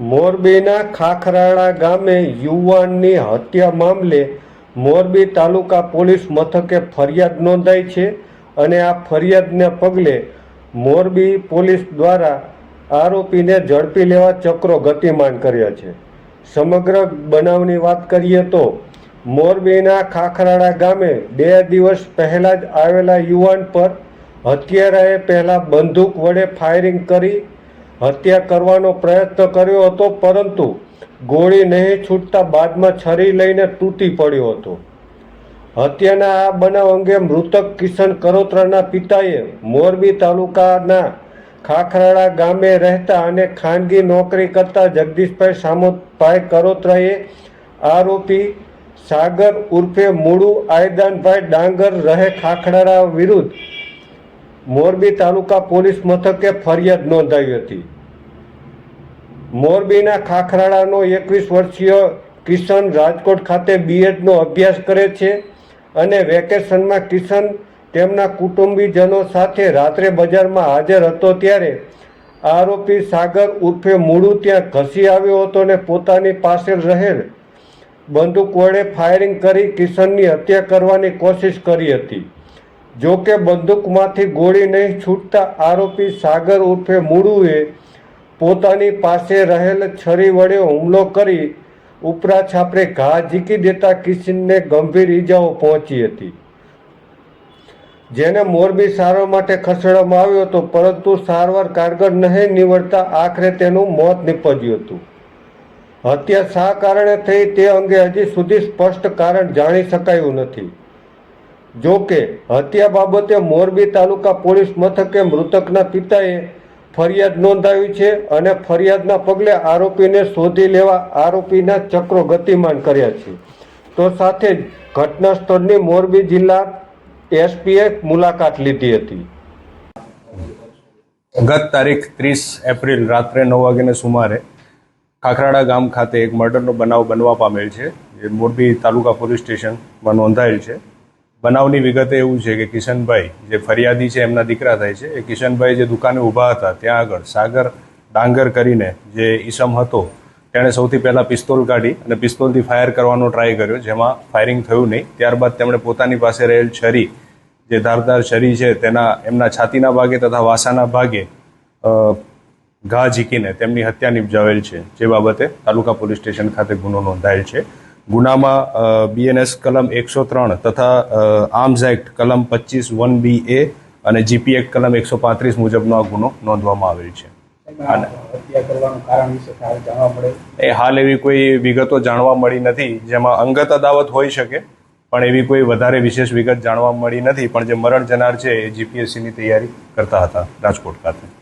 મોરબીના ખાખરાળા ગામે યુવાનની હત્યા મામલે મોરબી તાલુકા પોલીસ મથકે ફરિયાદ નોંધાઈ છે અને આ ફરિયાદને પગલે મોરબી પોલીસ દ્વારા આરોપીને ઝડપી લેવા ચક્રો ગતિમાન કર્યા છે. સમગ્ર બનાવની વાત કરીએ તો મોરબીના ખાખરાળા ગામે બે દિવસ પહેલાં જ આવેલા યુવાન પર હત્યારાએ પહેલાં બંદૂક વડે ફાયરિંગ કરી હત્યા કરવાનો પ્રયત્ન કર્યો હતો, પરંતુ ગોળી નહીં છૂટતા બાદમાં છરી લઈને તૂટી પડ્યો હતો. હત્યાના આ બનાવ અંગે મૃતક કિશન કરોત્રાના પિતાએ મોરબી તાલુકાના ખાખરાળા ગામે રહેતા અને ખાનગી નોકરી કરતા જગદીશભાઈ સામોદભાઈ કરોત્રાએ આરોપી સાગર ઉર્ફે મૂળું આયદાનભાઈ ડાંગર રહે ખાખરાળા વિરુદ્ધ મોરબી તાલુકા પોલીસ મથકે ફરિયાદ નોંધાવી હતી. મોરબીના ખાખરાળાનો એકવીસ વર્ષીય કિશન રાજકોટ ખાતે બીએડનો અભ્યાસ કરે છે અને વેકેશનમાં કિશન તેમના કુટુંબીજનો સાથે રાત્રે બજારમાં હાજર હતો ત્યારે આરોપી સાગર ઉર્ફે મૂળું ત્યાં ઘસી આવ્યો હતો અને પોતાની પાસે રહેલ બંદૂક વડે ફાયરિંગ કરી કિશનની હત્યા કરવાની કોશિશ કરી હતી. જો કે બંદૂકમાંથી ગોળી નહીં છૂટતા આરોપી સાગર ઉર્ફે મુળુએ પોતાની પાસે રહેલ છરી વડે હુમલો કરી ઉપરા છાપરે ઘા ઝીકી દેતા કિશનને ગંભીર ઈજાઓ પહોંચી હતી. જેને મોરબી સારવાર માટે ખસેડવામાં આવ્યો હતો, પરંતુ સારવાર કારગર નહીં નીવડતા આખરે તેનું મોત નીપજ્યું હતું. હત્યા શા કારણે થઈ તે અંગે હજી સુધી સ્પષ્ટ કારણ જાણી શકાયું નથી. જો કે હત્યા બાબતે મોરબી તાલુકા પોલીસ મથકે મૃતકના પિતાએ ફરિયાદ નોંધાવી છે અને ફરિયાદના પગલે આરોપીને શોધી લેવા આરોપીના ચક્રો ગતિમાન કર્યા છે. તો સાથે જ ઘટના સ્થળની મોરબી જિલ્લા એસપીએ મુલાકાત લીધી હતી. ગત તારીખ ત્રીસ એપ્રિલ રાત્રે નવ વાગ્યાના સુમારે ખાખરાડા ગામ ખાતે એક મર્ડરનો બનાવ બનવા પામેલ છે, જે મોરબી તાલુકા પોલીસ સ્ટેશનમાં નોંધાયેલ છે. બનાવની વિગતે એવું છે કે કિશનભાઈ જે ફરિયાદી છે, એમના દીકરા થાય છે, એ કિશનભાઈ જે દુકાને ઊભા હતા, ત્યાં આગળ સાગર ડાંગર કરીને જે ઈસમ હતો, તેણે સૌથી પહેલાં પિસ્તોલ કાઢી અને પિસ્તોલથી ફાયર કરવાનો ટ્રાય કર્યો, જેમાં ફાયરિંગ થયું નહીં. ત્યારબાદ તેમણે પોતાની પાસે રહેલ છરી, જે ધારદાર છરી છે, તેના, એમના છાતીના ભાગે તથા વાસાના ભાગે ઘા ઝીકીને તેમની હત્યા નિપજાવેલ છે. જે બાબતે તાલુકા પોલીસ સ્ટેશન ખાતે ગુનો નોંધાયેલ છે. ગુનામાં બીએનએસ કલમ એકસો ત્રણ તથા આર્મ્સ એક્ટ કલમ પચીસ વન બી એ અને જીપી એક્ટ કલમ એકસો પાંત્રીસ મુજબનો આ ગુનો નોંધવામાં આવેલ છે. એ હાલ એવી કોઈ વિગતો જાણવા મળી નથી જેમાં અંગત અદાવત હોઈ શકે પણ એવી કોઈ વધારે વિશેષ વિગત જાણવા મળી નથી પણ જે મરણ જનાર છે એ જીપીએસસીની તૈયારી કરતા હતા રાજકોટ ખાતે.